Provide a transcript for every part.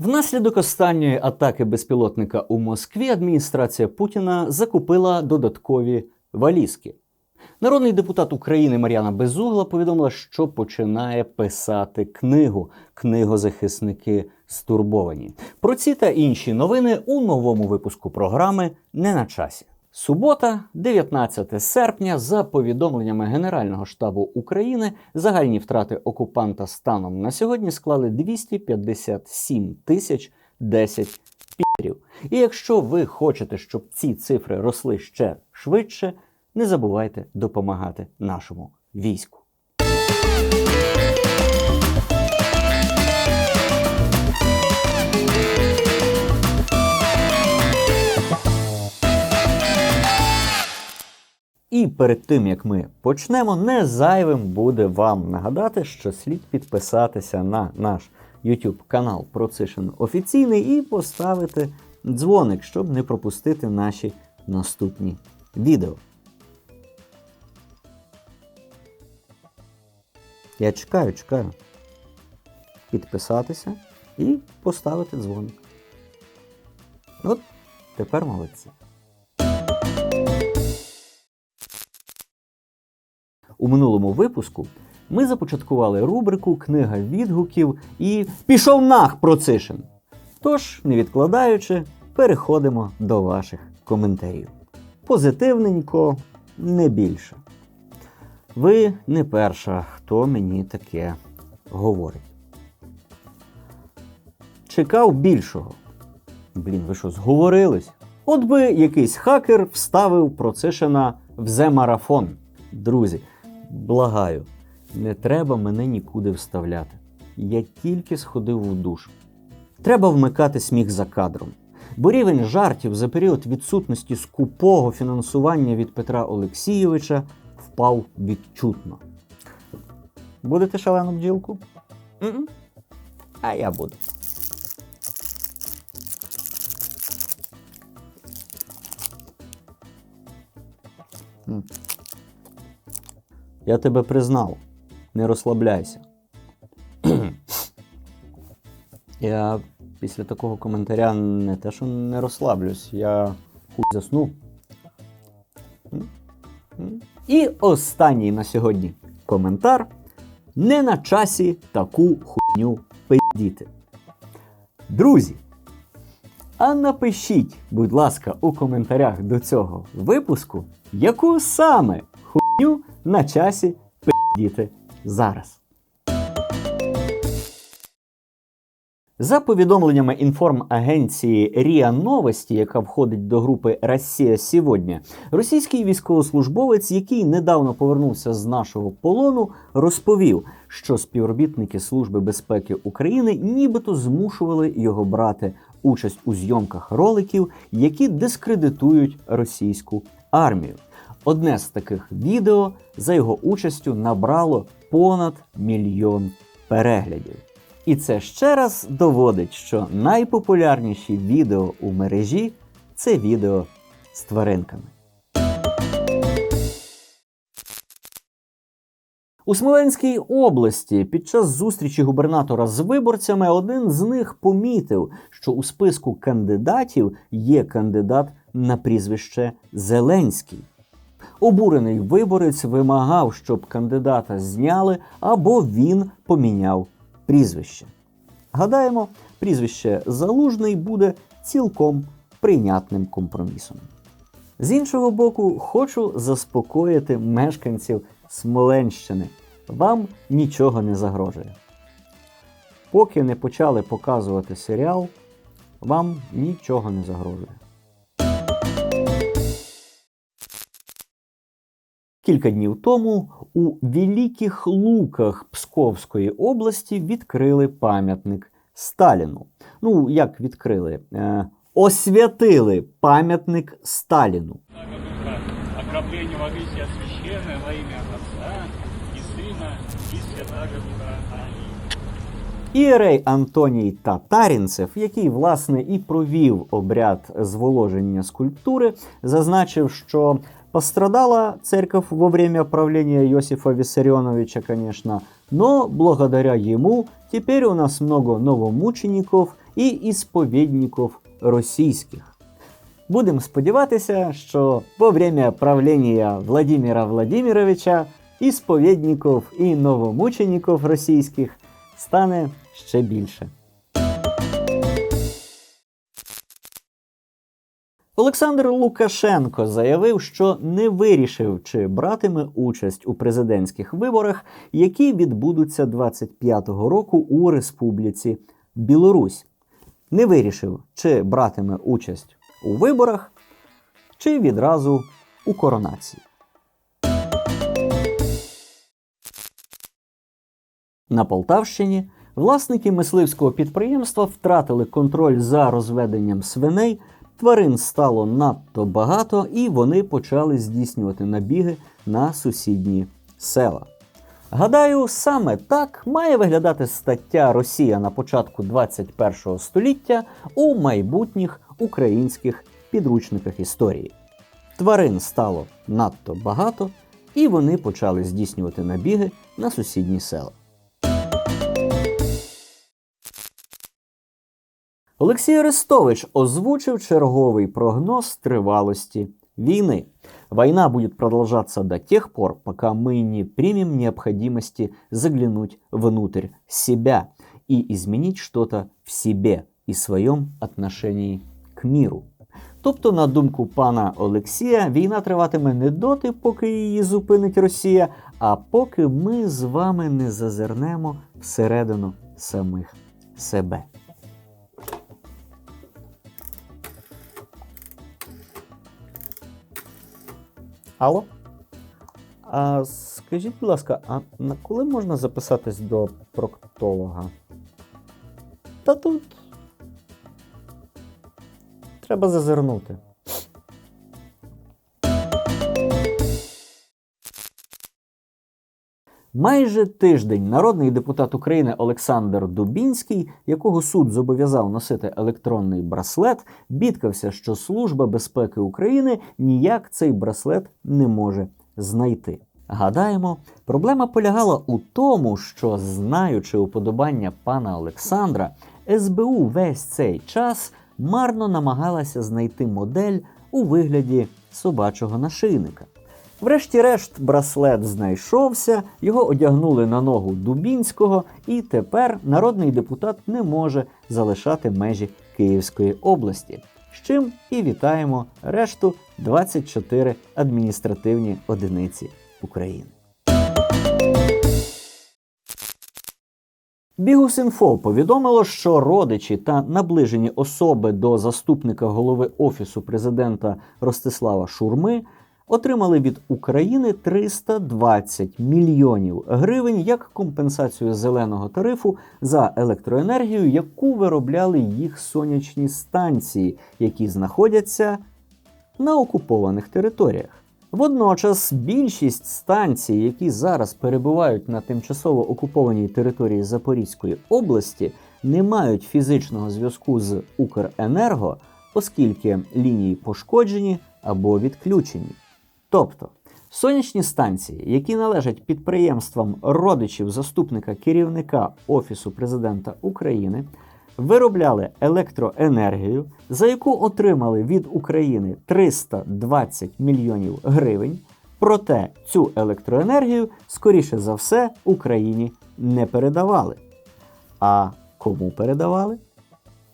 Внаслідок останньої атаки безпілотника у Москві адміністрація Путіна закупила додаткові валізки. Народний депутат України Мар'яна Безугла повідомила, що починає писати книгу Книгозахисники стурбовані. Про ці та інші новини у новому випуску програми не на часі. Субота, 19 серпня, за повідомленнями Генерального штабу України, загальні втрати окупанта станом на сьогодні склали 257 тисяч 10 пірів. І якщо ви хочете, щоб ці цифри росли ще швидше, не забувайте допомагати нашому війську. І перед тим як ми почнемо, не зайвим буде вам нагадати, що слід підписатися на наш YouTube канал Процишин офіційний і поставити дзвоник, щоб не пропустити наші наступні відео. Я чекаю, чекаю. Підписатися і поставити дзвоник. От тепер молодці. У минулому випуску ми започаткували рубрику Книга відгуків і пішов нах Процишин. Тож, не відкладаючи, переходимо до ваших коментарів. Позитивненько, не більше. Ви не перша, хто мені таке говорить. Чекав більшого. Блін, ви що, зговорились? От би якийсь хакер вставив Процишина в Зе-марафон. Друзі, благаю, не треба мене нікуди вставляти. Я тільки сходив в душ. Треба вмикати сміх за кадром. Бо рівень жартів за період відсутності скупого фінансування від Петра Олексійовича впав відчутно. Будете шалену бджілку? М-м. А я буду. М. Я тебе признав. Не розслабляйся. я після такого коментаря не те, що не розслаблюсь, я хуй засну. М? М? І останній на сьогодні коментар. Не на часі таку хуйню пидіти. Друзі, а напишіть, будь ласка, у коментарях до цього випуску, яку саме хуйню на часі пидіти зараз. За повідомленнями інформагенції РІА Новості, яка входить до групи Росія сьогодні, російський військовослужбовець, який недавно повернувся з нашого полону, розповів, що співробітники Служби безпеки України нібито змушували його брати участь у зйомках роликів, які дискредитують російську армію. Одне з таких відео за його участю набрало понад мільйон переглядів. І це ще раз доводить, що найпопулярніші відео у мережі це відео з тваринками. У Смоленській області під час зустрічі губернатора з виборцями один з них помітив, що у списку кандидатів є кандидат на прізвище Зеленський. Обурений виборець вимагав, щоб кандидата зняли або він поміняв прізвище. Гадаємо, прізвище Залужний буде цілком прийнятним компромісом. З іншого боку, хочу заспокоїти мешканців Смоленщини. Вам нічого не загрожує. Поки не почали показувати серіал, вам нічого не загрожує. Кілька днів тому у Великих Луках Псковської області відкрили пам'ятник Сталіну. Ну, як відкрили? Е, освятили пам'ятник Сталіну. Окропление воды вся священное во имя Отца и Сына и Святаго Духа. Ієрей Антоній Татарінцев, який власне і провів обряд зволоження скульптури, зазначив, що пострадала церковь во время правления Иосифа Виссарионовича, конечно, но благодаря ему теперь у нас много новомучеников і ісповідників російських. Будемо сподіватися, що во время правління Владимира Владимировича ісповідників і новомучеників російських стане ще більше. Олександр Лукашенко заявив, що не вирішив, чи братиме участь у президентських виборах, які відбудуться 25-го року у Республіці Білорусь. Не вирішив, чи братиме участь у виборах, чи відразу у коронації. На Полтавщині власники мисливського підприємства втратили контроль за розведенням свиней. Тварин стало надто багато, і вони почали здійснювати набіги на сусідні села. Гадаю, саме так має виглядати стаття Росія на початку 21 століття у майбутніх українських підручниках історії. Тварин стало надто багато, і вони почали здійснювати набіги на сусідні села. Олексій Арестович озвучив черговий прогноз тривалости війни. Война будет продолжаться до тех пор, пока мы не примем необходимости заглянуть внутрь себя и изменить что-то в себе и своем отношении к миру. Тобто, на думку пана Олексія, війна триватиме не доти, поки її зупинить Росія, а поки ми з вами не зазирнемо всередину самих себе. Алло? А скажіть, будь ласка, а на коли можна записатись до проктолога? Та тут. Треба зазирнути. Майже тиждень народний депутат України Олександр Дубінський, якого суд зобов'язав носити електронний браслет, бідкався, що Служба безпеки України ніяк цей браслет не може знайти. Гадаємо, проблема полягала у тому, що, знаючи уподобання пана Олександра, СБУ весь цей час марно намагалася знайти модель у вигляді собачого нашийника. Врешті-решт, браслет знайшовся, його одягнули на ногу Дубінського, і тепер народний депутат не може залишати межі Київської області. З чим і вітаємо решту 24 адміністративні одиниці України. Бігус.Інфо повідомило, що родичі та наближені особи до заступника голови Офісу президента Ростислава Шурми отримали від України 320 мільйонів гривень як компенсацію зеленого тарифу за електроенергію, яку виробляли їх сонячні станції, які знаходяться на окупованих територіях. Водночас більшість станцій, які зараз перебувають на тимчасово окупованій території Запорізької області, не мають фізичного зв'язку з Укренерго, оскільки лінії пошкоджені або відключені. Тобто сонячні станції, які належать підприємствам родичів заступника керівника Офісу президента України, виробляли електроенергію, за яку отримали від України 320 мільйонів гривень. Проте цю електроенергію, скоріше за все, Україні не передавали. А кому передавали?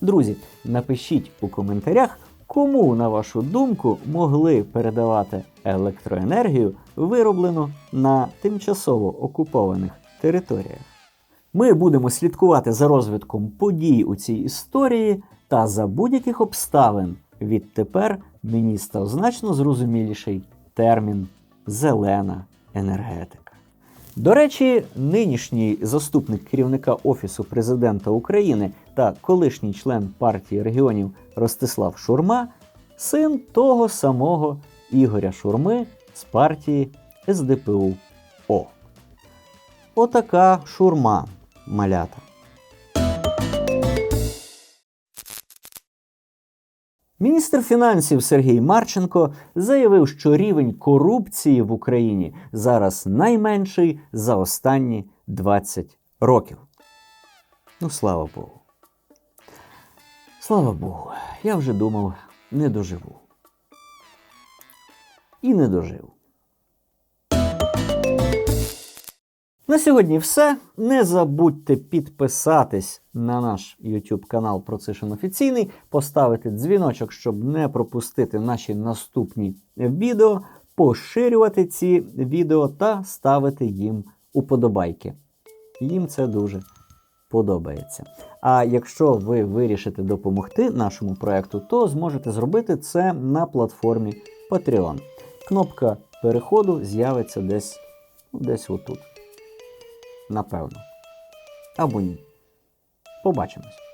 Друзі, напишіть у коментарях, кому, на вашу думку, могли передавати електроенергію, вироблену на тимчасово окупованих територіях. Ми будемо слідкувати за розвитком подій у цій історії та за будь-яких обставин відтепер мені став значно зрозуміліший термін зелена енергетика. До речі, нинішній заступник керівника Офісу президента України та колишній член партії регіонів Ростислав Шурма син того самого Ігоря Шурми з партії СДПУ О. Отака шурма малята. Міністр фінансів Сергій Марченко заявив, що рівень корупції в Україні зараз найменший за останні 20 років. Ну, слава Богу. Слава Богу, я вже думав, не доживу. І не дожив. На сьогодні все. Не забудьте підписатись на наш YouTube канал Процишин Офіційний, поставити дзвіночок, щоб не пропустити наші наступні відео, поширювати ці відео та ставити їм уподобайки. Їм це дуже подобається. А якщо ви вирішите допомогти нашому проекту, то зможете зробити це на платформі Patreon. Кнопка переходу з'явиться десь, ну, десь отут. Напевно. Або ні. Побачимось.